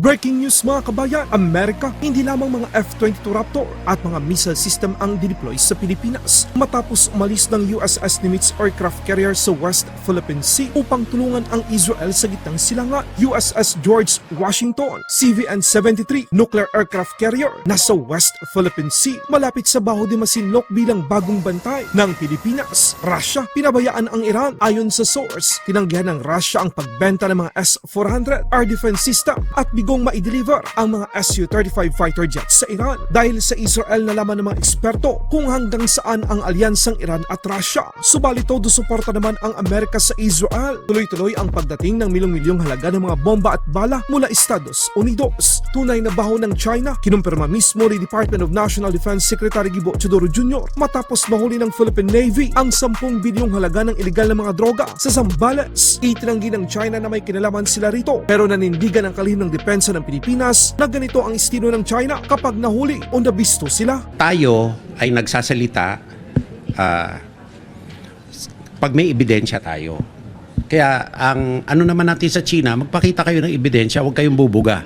Breaking news mga kabayan, Amerika, hindi lamang mga F-22 Raptor at mga missile system ang dideploy sa Pilipinas matapos umalis ng USS Nimitz aircraft carrier sa West Philippine Sea upang tulungan ang Israel sa gitnang silangan. USS George Washington, CVN-73 nuclear aircraft carrier nasa West Philippine Sea malapit sa Baho de Masinloc bilang bagong bantay ng Pilipinas. Russia, pinabayaan ang Iran ayon sa source. Tinanggihan ng Russia ang pagbenta ng mga S-400 air defense system at bigong maideliver ang mga Su-35 fighter jets sa Iran dahil sa Israel na laman ng mga eksperto kung hanggang saan ang alyansang Iran at Russia. Subalit todo suporta naman ang Amerika sa Israel. Tuloy-tuloy ang pagdating ng milyong-milyong halaga ng mga bomba at bala mula Estados Unidos. Tunay na baho ng China, kinumpirma mismo ni Department of National Defense Secretary Gibo Chodoro Jr. matapos mahuli ng Philippine Navy ang 10 bilyong halaga ng ilegal na mga droga sa Zambales. Itinanggi ng China na may kinalaman sila rito pero nanindigan ang kalihim ng depensa ng Pilipinas na ganito ang estilo ng China kapag nahuli o nabisto sila. tayo ay nagsasalita ah, pag may ebidensya tayo. Kaya ang ano naman natin sa China, magpakita kayo ng ebidensya, huwag kayong bubuga.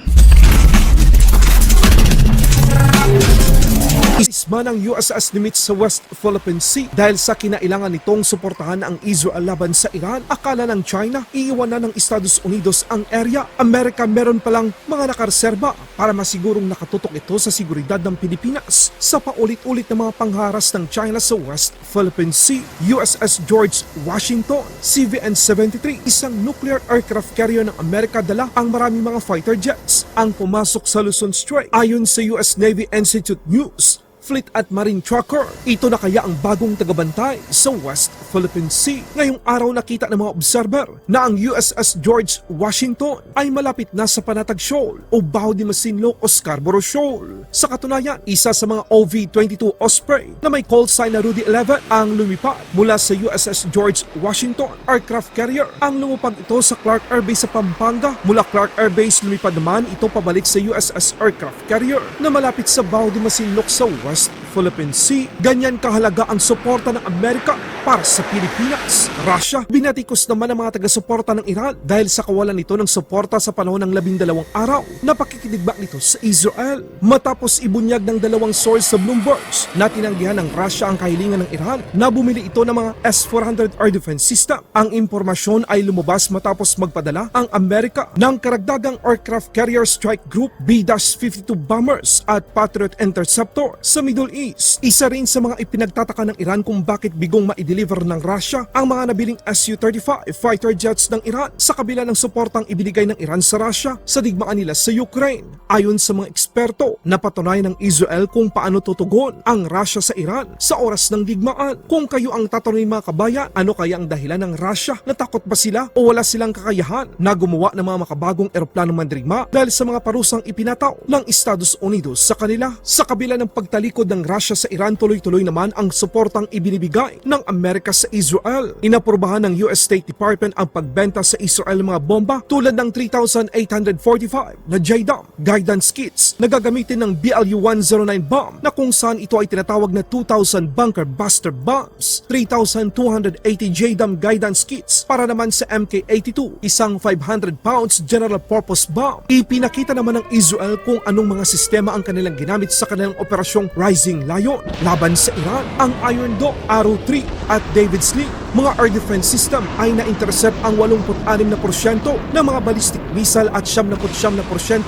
Isma ng USS Nimitz sa West Philippine Sea dahil sa kinailangan nitong suportahan ang Israel laban sa Iran. Akala ng China, iiwan na ng Estados Unidos ang area. Amerika meron palang mga nakareserba para masigurong nakatutok ito sa seguridad ng Pilipinas sa paulit-ulit na mga pangharas ng China sa West Philippine Sea. USS George Washington, CVN-73, isang nuclear aircraft carrier ng Amerika dala ang maraming mga fighter jets ang pumasok sa Luzon Strait. Ayon sa US Navy Institute News, Fleet at Marine Tracker. Ito na kaya ang bagong tagabantay sa West Philippine Sea. Ngayong araw nakita ng mga observer na ang USS George Washington ay malapit na sa Panatag Shoal o Baho de Masinloc o Scarborough Shoal. Sa katunayan, isa sa mga OV-22 Osprey na may call sign na Rudy 11 ang lumipad mula sa USS George Washington aircraft carrier. Ang lumupag ito sa Clark Air Base sa Pampanga. Mula Clark Air Base lumipad naman ito pabalik sa USS aircraft carrier na malapit sa Baho de Masinloc sa West Yes. Philippine Sea. Ganyan kahalaga ang suporta ng Amerika para sa Pilipinas. Russia, binatikos naman ang mga taga-suporta ng Iran dahil sa kawalan nito ng suporta sa panahon ng labindalawang araw na pakikidigba nito sa Israel. Matapos ibunyag ng dalawang source sa Bloomberg na tinanggihan ng Russia ang kahilingan ng Iran na bumili ito ng mga S-400 air defense system. Ang impormasyon ay lumabas matapos magpadala ang Amerika ng karagdagang aircraft carrier strike group B-52 bombers at Patriot Interceptor sa Middle East. Isa rin sa mga ipinagtataka ng Iran kung bakit bigong ma-deliver ng Russia ang mga nabiling Su-35 fighter jets ng Iran sa kabila ng suportang ibinigay ng Iran sa Russia sa digmaan nila sa Ukraine. Ayon sa mga eksperto, napatunayan ng Israel kung paano tutugon ang Russia sa Iran sa oras ng digmaan. Kung kayo ang tatanungin mga kabayan, ano kaya ang dahilan ng Russia? Natakot ba sila o wala silang kakayahan na gumawa ng mga makabagong eroplano mandirigma dahil sa mga parusang ipinataw ng Estados Unidos sa kanila? Sa kabila ng pagtalikod ng Russia sa Iran, tuloy-tuloy naman ang suportang ibinibigay ng Amerika sa Israel. Inaprubahan ng US State Department ang pagbenta sa Israel mga bomba tulad ng 3,845 na JDAM guidance kits na gagamitin ng BLU-109 bomb na kung saan ito ay tinatawag na 2,000 bunker buster bombs, 3,280 JDAM guidance kits para naman sa MK-82, isang 500 pounds general purpose bomb. Ipinakita naman ng Israel kung anong mga sistema ang kanilang ginamit sa kanilang operasyong Rising Lion laban sa Iran, ang Iron Dome, Arrow 3 at David Sling. Mga air defense system ay na-intercept ang 86% ng mga ballistic missile at 79%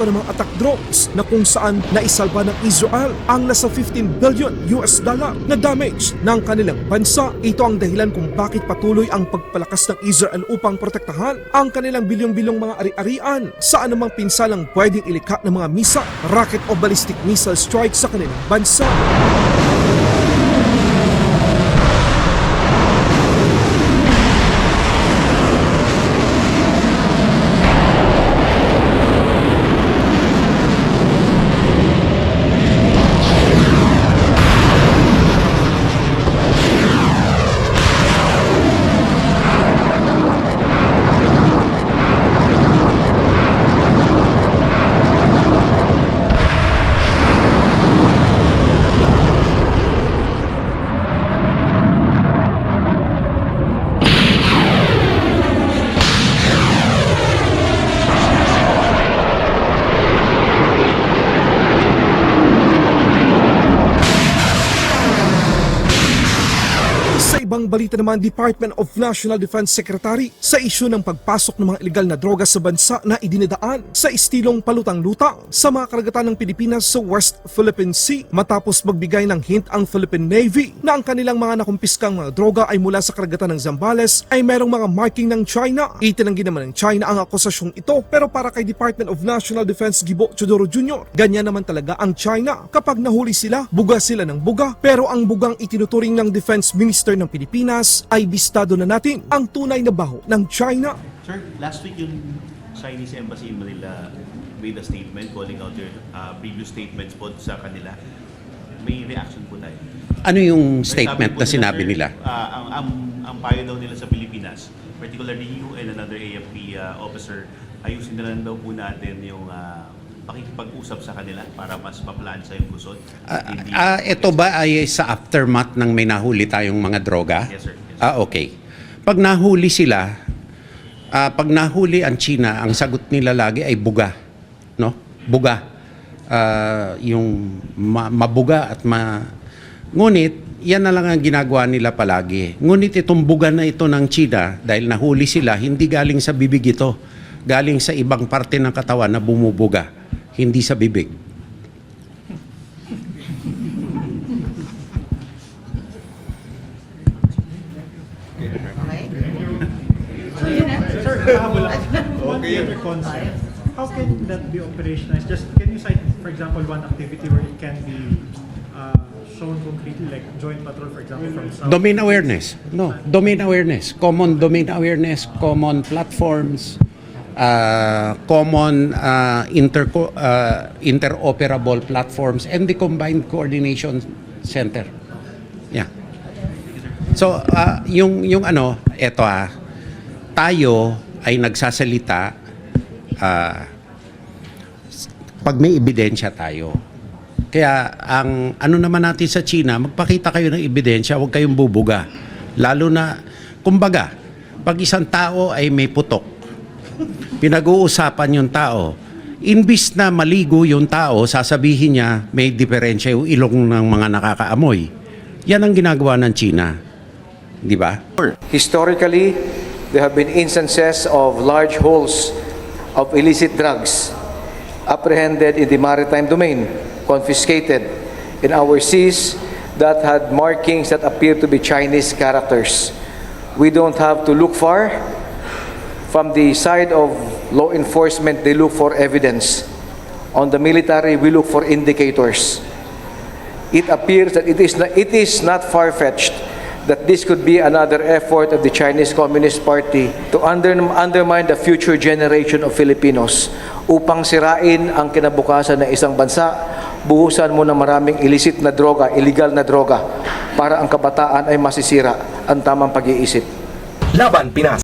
ng mga attack drones na kung saan naisalba ng Israel ang nasa 15 billion US dollar na damage ng kanilang bansa. Ito ang dahilan kung bakit patuloy ang pagpalakas ng Israel upang protektahan ang kanilang bilyong-bilyong mga ari-arian sa anumang pinsalang pwedeng ilikha ng mga misa, rocket o ballistic missile strike sa kanilang bansa. Ibang balita naman, Department of National Defense Secretary sa isyu ng pagpasok ng mga ilegal na droga sa bansa na idinidaan sa istilong palutang-lutang sa mga karagatan ng Pilipinas sa West Philippine Sea matapos magbigay ng hint ang Philippine Navy na ang kanilang mga nakumpiskang mga droga ay mula sa karagatan ng Zambales ay merong mga marking ng China. Itinanggi naman ng China ang akusasyong ito pero para kay Department of National Defense Gibo Chodoro Jr., ganyan naman talaga ang China. Kapag nahuli sila, buga sila ng buga pero ang bugang itinuturing ng Defense Minister ng Pilipinas ay bistado na natin ang tunay na baho ng China. Sir, last week yung Chinese Embassy in Manila made a statement calling out your uh, previous statements po sa kanila. May reaction po tayo. Ano yung statement na sinabi sir, nila? uh, ang, ang, ang payo daw nila sa Pilipinas, particularly you and another AFP uh, officer, ayusin na lang daw po natin yung uh, pakikipag-usap sa kanila para mas maplansa yung gusot. Ah, Hindi- ah, ito ba ay sa aftermath ng may nahuli tayong mga droga? Yes, sir. Yes, sir. Ah, okay. Pag nahuli sila, ah, pag nahuli ang China, ang sagot nila lagi ay buga. No? Buga. Ah, yung ma- mabuga at ma... Ngunit, yan na lang ang ginagawa nila palagi. Ngunit itong buga na ito ng China, dahil nahuli sila, hindi galing sa bibig ito. Galing sa ibang parte ng katawan na bumubuga. Hindi sa bibig. One other concept. How can that be operationalized? Just can you cite, for example, one activity where it can be uh, shown concretely, like joint patrol, for example, from south? Domain awareness. No, domain awareness. Common domain awareness, common platforms, uh, common uh, inter uh, interoperable platforms and the combined coordination center. Yeah. So, uh, yung yung ano, eto ah, tayo ay nagsasalita s- pag may ebidensya tayo. Kaya ang ano naman natin sa China, magpakita kayo ng ebidensya, huwag kayong bubuga. Lalo na, kumbaga, pag isang tao ay may putok, pinag-uusapan yung tao, imbis na maligo yung tao, sasabihin niya may diferensya yung ilong ng mga nakakaamoy. Yan ang ginagawa ng China. Di ba? Historically, there have been instances of large holes of illicit drugs apprehended in the maritime domain, confiscated in our seas that had markings that appear to be Chinese characters. We don't have to look far. From the side of law enforcement, they look for evidence. On the military, we look for indicators it appears that it is not, it is not far-fetched that this could be another effort of the Chinese Communist Party to under, undermine the future generation of Filipinos upang sirain ang kinabukasan ng isang bansa, buhusan mo ng maraming illicit na droga, illegal na droga, para ang kabataan ay masisira ang tamang pag-iisip. Laban Pinas.